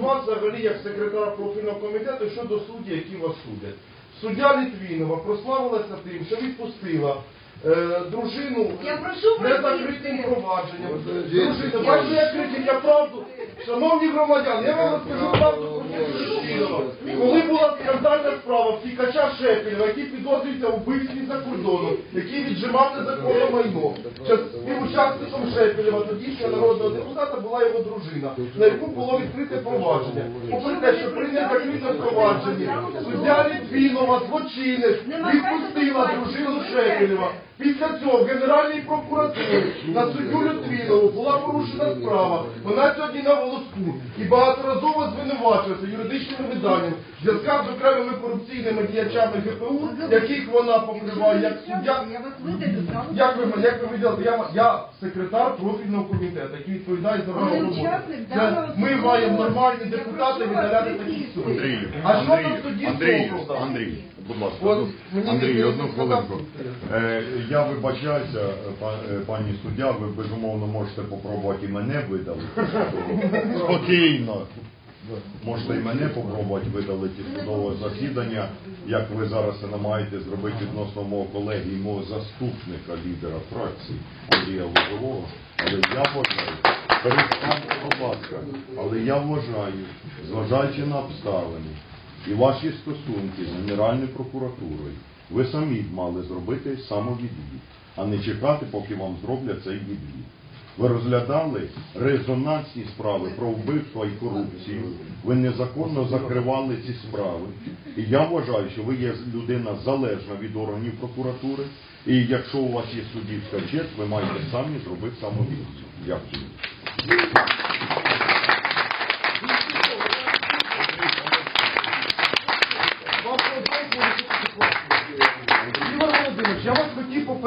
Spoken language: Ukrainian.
вас взагалі як секретар профільного комітету щодо судді, які вас судять. Суддя Літвінова прославилася тим, що відпустила е, дружину Я прошу незакритим провадженням. Я- Дружина, бачите, як критика правду. Шановні громадяни, я вам розкажу правду про Літвінова. Коли була скандальна справа втікача Шепелєва, який підозрюється у вбивстві за кордоном, який віджимав незаконне майно. Час- Співучасником Шепелєва, тодішнього народного депутата, була його дружина, на яку було відкрите провадження. Попри те, що при незакритому провадженні суддя Літвінова, злочинець, відпустила дружину Шепелєва. Після цього в Генеральній прокуратурі на суддю Лютвінову була порушена справа. Вона сьогодні на волоску і багаторазово звинувачується юридичним виданням в зв'язках з окремими корупційними діячами ГПУ, яких вона покриває як суддя. Я вас. Як ви, мене- як ви виділи, я, я секретар профільного комітету, який відповідає за вашу роботу. Це Ми маємо нормальні депутати видаляти такі суди. Андрій, А що там тоді Андрій, з того? Андрій, будь ласка. От мені Андрій, одну хвилинку. Е, я вибачаюся, па- е, пані суддя, ви безумовно можете попробувати і мене видалити. Спокійно. Можете і мене попробувати видалити з судового засідання, як ви зараз це намагаєтесь зробити відносно мого колеги і мого заступника лідера фракції Андрія Лозового. Але я вважаю, перестаньте, будь ласка, але я вважаю, зважаючи на обставини і ваші стосунки з Генеральною прокуратурою, ви самі б мали зробити самовідвід, а не чекати, поки вам зроблять цей відвід. Ви розглядали резонансні справи про вбивство і корупцію. Ви незаконно закривали ці справи. І я вважаю, що ви є людина залежна від органів прокуратури. І якщо у вас є суддівська честь, ви маєте самі зробити самовідвід. Дякую. Я вас хотів попередити.